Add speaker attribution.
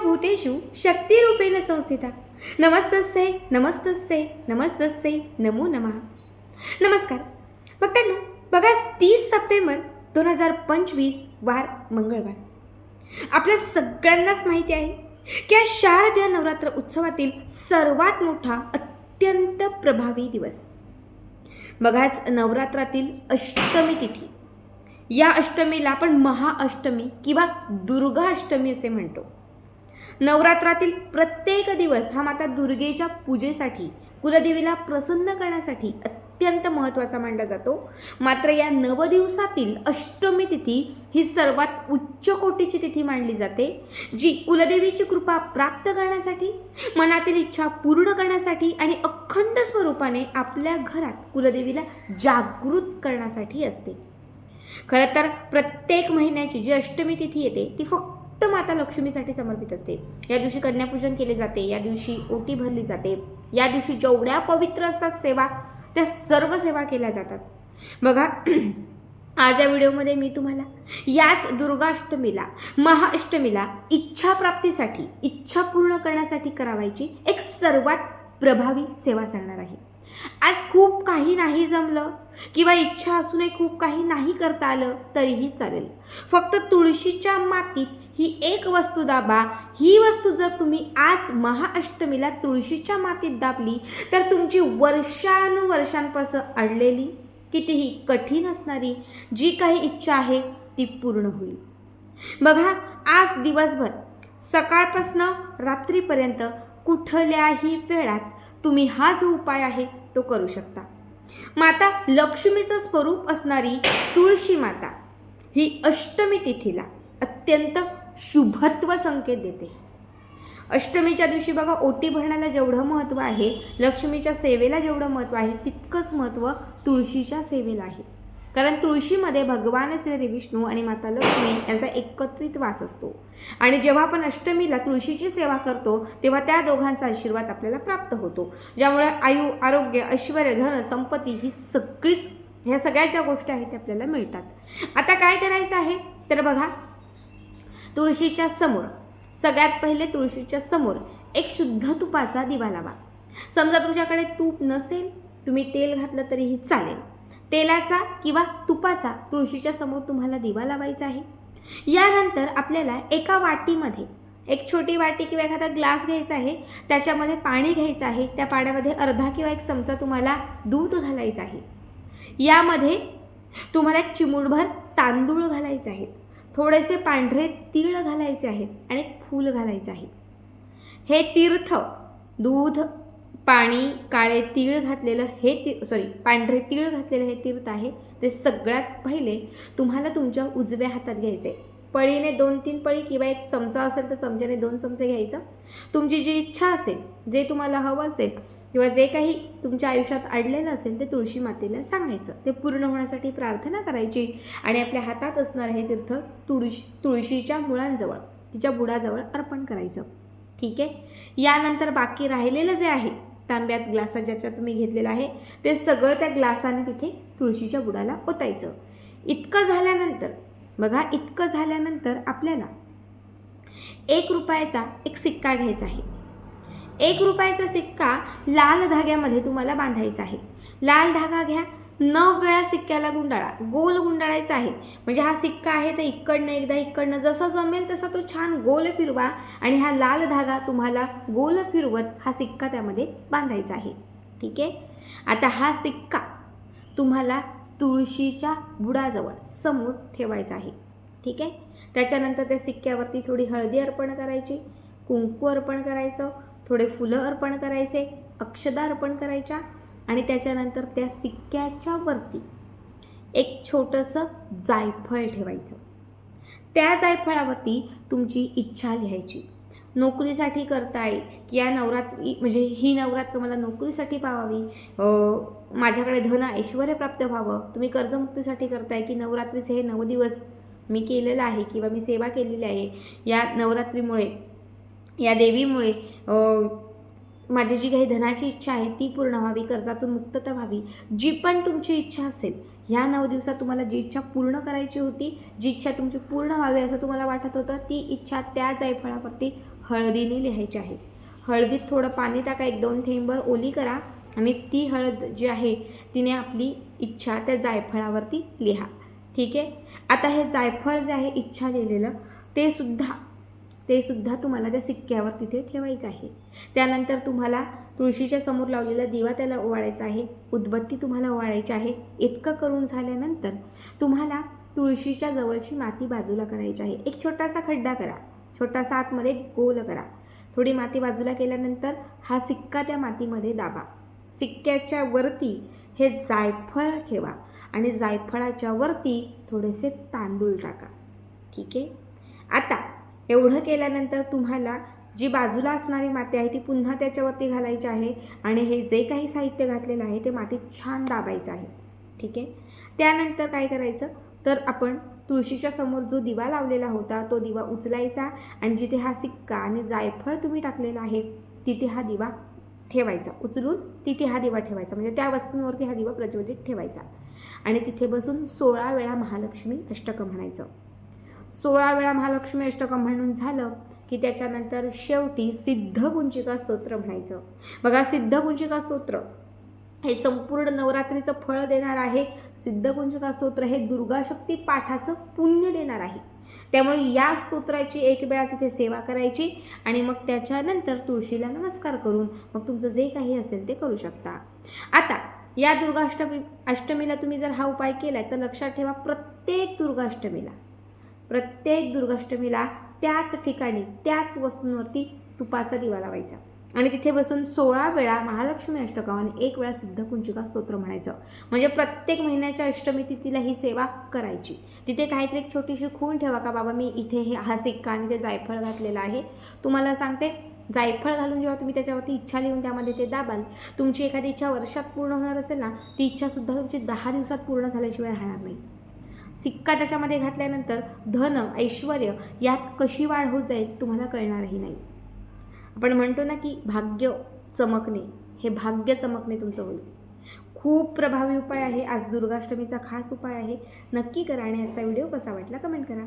Speaker 1: सर्वभूतेषु शक्तिरूपेण संस्थिता। नमस्तस्यै नमस्तस्य नमस्तस्यै नमो नमः। नमस्कार। बघताना बघा तीस सप्टेंबर दोन हजार पंचवीस वार मंगळवार. आपल्या सगळ्यांनाच माहिती आहे की या शारदीय नवरात्र उत्सवातील सर्वात मोठा अत्यंत प्रभावी दिवस. बघाच नवरात्रातील अष्टमी तिथी. या अष्टमीला आपण महाअष्टमी किंवा दुर्गा अष्टमी असे म्हणतो. नवरात्रातील प्रत्येक दिवस हा माता दुर्गेच्या पूजेसाठी कुलदेवीला प्रसन्न करण्यासाठी अत्यंत महत्त्वाचा मानला जातो. मात्र या नवदिवसातील अष्टमी तिथी ही सर्वात उच्च कोटीची तिथी मानली जाते जी कुलदेवीची कृपा प्राप्त करण्यासाठी मनातील इच्छा पूर्ण करण्यासाठी आणि अखंड स्वरूपाने आपल्या घरात कुलदेवीला जागृत करण्यासाठी असते. खरं तर प्रत्येक महिन्याची जी अष्टमी तिथी येते ती फक्त माता लक्ष्मीसाठी समर्पित असते. या दिवशी कन्यापूजन केले जाते. या दिवशी ओटी भरली जाते. या दिवशी जेवढ्या पवित्र असतात सेवा त्या सर्व सेवा केल्या जातात. बघा आज या व्हिडिओमध्ये मी तुम्हाला याच दुर्गाष्टमीला महाअष्टमीला इच्छाप्राप्तीसाठी इच्छा पूर्ण करण्यासाठी करावायची एक सर्वात प्रभावी सेवा सांगणार आहे. आज खूप काही नाही जमलं किंवा इच्छा असूनही खूप काही नाही करता आलं तरीही चालेल. फक्त तुळशीच्या मातीत ही एक वस्तू दाबा. ही वस्तू जर तुम्ही आज महाअष्टमीला तुळशीच्या मातीत दाबली तर तुमची वर्षानुवर्षांपासून अडलेली कितीही कठीण असणारी जी काही इच्छा आहे ती पूर्ण होईल. बघा आज दिवसभर सकाळपासनं रात्रीपर्यंत कुठल्याही वेळात तुम्ही हा जो उपाय आहे तो करू शकता. माता लक्ष्मीचं स्वरूप असणारी तुळशी माता ही अष्टमी तिथीला अत्यंत शुभत्व संकेत देते. अष्टमीच्या दिवशी बघा ओटी भरण्याला जेवढं महत्त्व आहे लक्ष्मीच्या सेवेला जेवढं महत्त्व आहे तितकंच महत्त्व तुळशीच्या सेवेला आहे. कारण तुळशीमध्ये भगवान श्री विष्णू आणि माता लक्ष्मी यांचा एकत्रित वास असतो. आणि जेव्हा आपण अष्टमीला तुळशीची सेवा करतो तेव्हा त्या दोघांचा आशीर्वाद आपल्याला प्राप्त होतो. ज्यामुळे आयु आरोग्य ऐश्वर धन संपत्ती ही सगळीच ह्या सगळ्या ज्या गोष्टी आहेत त्या आपल्याला मिळतात. आता काय करायचं आहे? तर बघा तुळशीच्या समोर सगळ्यात पहिले तुळशीच्या समोर एक शुद्ध तुपाचा दिवा लावा. समजा तुमच्याकडे तूप नसेल तुम्ही तेल घातलं तरीही चालेल. तेलाचा किंवा तुपाचा तुळशीच्या समोर तुम्हाला दिवा लावायचा आहे. यानंतर आपल्याला एका वाटीमध्ये एक छोटी वाटी किंवा एखादा ग्लास घ्यायचा आहे त्याच्यामध्ये पाणी घ्यायचं आहे त्या पाण्यामध्ये अर्धा किंवा एक चमचा तुम्हाला दूध घालायचं आहे. यामध्ये तुम्हाला एक चिमूटभर तांदूळ घालायचे आहेत. थोडेसे पांढरे तीळ घालायचे आहेत आणि एक फूल घालायचं आहे. हे तीर्थ दूध पाणी काळे तीळ घातलेलं हे ती सॉरी पांढरे तीळ घातलेलं हे तीर्थ आहे. ते सगळ्यात पहिले तुम्हाला तुमच्या उजव्या हातात घ्यायचं आहे पळीने दोन तीन पळी किंवा एक चमचा असेल तर चमच्याने दोन चमचे घ्यायचं. तुमची जी इच्छा असेल जे तुम्हाला हवं असेल किंवा जे काही तुमच्या आयुष्यात अडलेलं असेल ते तुळशी मातेला सांगायचं. ते पूर्ण होण्यासाठी प्रार्थना करायची आणि आपल्या हातात असणारं हे तीर्थ तुळशी तुळशीच्या मुळांजवळ तिच्या बुडाजवळ अर्पण करायचं. ठीक आहे? यानंतर बाकी राहिलेलं जे आहे तांब्यात ग्लासा ज्याच्यात तुम्ही घेतलेलं आहे ते सगळं त्या ग्लासाने तिथे तुळशीच्या बुडाला ओतायचं. इतकं झाल्यानंतर बघा इतकं झाल्यानंतर आपल्याला एक रुपयाचा एक सिक्का घ्यायचा आहे. एक रुपयाचा सिक्का लाल धाग्यामध्ये तुम्हाला बांधायचा आहे. लाल धागा घ्या नऊ वेळा सिक्क्याला गुंडाळा गोल गुंडाळायचा आहे. म्हणजे हा सिक्का आहे तर इकडनं एकदा इकडनं जसा जमेल तसा तो छान गोल फिरवा आणि हा लाल धागा तुम्हाला गोल फिरवत हा सिक्का त्यामध्ये बांधायचा आहे. ठीक आहे? आता हा सिक्का तुम्हाला तुळशीच्या बुडाजवळ समोर ठेवायचा आहे. ठीक आहे? त्याच्यानंतर त्या सिक्क्यावरती थोडी हळदी अर्पण करायची कुंकू अर्पण करायचं थोडे फुलं अर्पण करायचे अक्षदा अर्पण करायच्या आणि त्याच्यानंतर त्या सिक्क्याच्या वरती एक छोटंसं जायफळ ठेवायचं. त्या जायफळावरती तुमची इच्छा लिहायची. नोकरीसाठी करताय की या नवरात्री म्हणजे ही नवरात्र मला नोकरीसाठी पावावी माझ्याकडे धन ऐश्वर प्राप्त व्हावं तुम्ही कर्जमुक्तीसाठी करताय की नवरात्रीचे हे नऊ दिवस मी केलेलं आहे किंवा मी सेवा केलेली आहे या नवरात्रीमुळे या देवीमुळे माझी जी काही धनाची इच्छा आहे ती पूर्ण व्हावी कर्जातून मुक्तता व्हावी जी पण तुमची इच्छा असेल ह्या नऊ दिवसात तुम्हाला जी इच्छा पूर्ण करायची होती जी इच्छा तुमची पूर्ण व्हावी असं तुम्हाला वाटत होतं ती इच्छा त्या जायफळावरती हळदीने लिहायची आहे. हळदीत थोडं पाणी टाका एक दोन थेंबर ओली करा आणि ती हळद जी आहे तिने आपली इच्छा त्या जायफळावरती लिहा. ठीक आहे? आता हे जायफळ जे आहे इच्छा लिहिलेलं ते सुद्धा ते सुद्धा तुम्हाला त्या सिक्क्यावर तिथे ठेवायचं आहे. त्यानंतर तुम्हाला तुळशीच्या समोर लावलेला दिवा त्याला ओवाळायचा आहे उदबत्ती तुम्हाला ओवाळायची आहे. इतकं करून झाल्यानंतर तुम्हाला तुळशीच्या जवळची माती बाजूला करायची आहे. एक छोटासा खड्डा करा. छोटासा आतमध्ये गोल करा. थोडी माती बाजूला केल्यानंतर हा सिक्का त्या मातीमध्ये दाबा. सिक्क्याच्या वरती हे जायफळ ठेवा आणि जायफळाच्या वरती थोडेसे तांदूळ टाका. ठीक आहे? आता एवढं केल्यानंतर तुम्हाला जी बाजूला असणारी माती आहे ती पुन्हा त्याच्यावरती घालायची आहे आणि हे जे काही साहित्य घातलेलं आहे ते मातीत छान दाबायचं आहे. ठीक आहे? त्यानंतर काय करायचं? तर आपण तुळशीच्या समोर जो दिवा लावलेला होता तो दिवा उचलायचा आणि जिथे हा सिक्का आणि जायफळ तुम्ही टाकलेला आहे तिथे हा दिवा ठेवायचा. उचलून तिथे हा दिवा ठेवायचा. म्हणजे त्या वस्तूंवरती हा दिवा प्रज्वलित ठेवायचा. आणि तिथे बसून सोळा वेळा महालक्ष्मी अष्टकं म्हणायचं. सोळा वेळा महालक्ष्मी अष्टकं म्हणून झालं की त्याच्यानंतर शेवटी सिद्धगुंजिका स्तोत्र म्हणायचं. बघा सिद्धगुंजिका स्तोत्र. हे संपूर्ण नवरात्रीचं फळ देणार आहे. सिद्धकुंजका स्तोत्र हे दुर्गाशक्ती पाठाचं पुण्य देणार आहे. त्यामुळे या स्तोत्राची एक वेळा तिथे सेवा करायची आणि मग त्याच्यानंतर तुळशीला नमस्कार करून मग तुमचं जे काही असेल ते करू शकता. आता या दुर्गाष्टमी अष्टमीला तुम्ही जर हा उपाय केला तर लक्षात ठेवा प्रत्येक दुर्गाष्टमीला प्रत्येक दुर्गाष्टमीला त्याच ठिकाणी त्याच वस्तूंवरती तुपाचा दिवा लावायचा. आणि तिथे बसून सोळा वेळा महालक्ष्मी अष्टकं आणि एक वेळा सिद्धकुंचिका स्तोत्र म्हणायचं. म्हणजे प्रत्येक महिन्याच्या अष्टमी तिथीला ही सेवा करायची. तिथे काहीतरी एक छोटीशी खूण ठेवा का बाबा मी इथे हे हा सिक्का आणि ते जायफळ घातलेलं आहे. तुम्हाला सांगते जायफळ घालून जेव्हा तुम्ही त्याच्यावरती इच्छा लिहून त्यामध्ये ते दाबाल तुमची एखादी इच्छा वर्षात पूर्ण होणार असेल ना ती इच्छासुद्धा तुमची दहा दिवसात पूर्ण झाल्याशिवाय राहणार नाही. सिक्का त्याच्यामध्ये घातल्यानंतर धन ऐश्वर यात कशी वाढ होत जाईल तुम्हाला कळणारही नाही. आपण म्हणतो ना की भाग्य चमकणे हे भाग्य चमकणे तुमचं होईल. खूप प्रभावी उपाय आहे. आज दुर्गाष्टमीचा खास उपाय आहे. नक्की करा आणि याचा व्हिडिओ कसा वाटला कमेंट करा.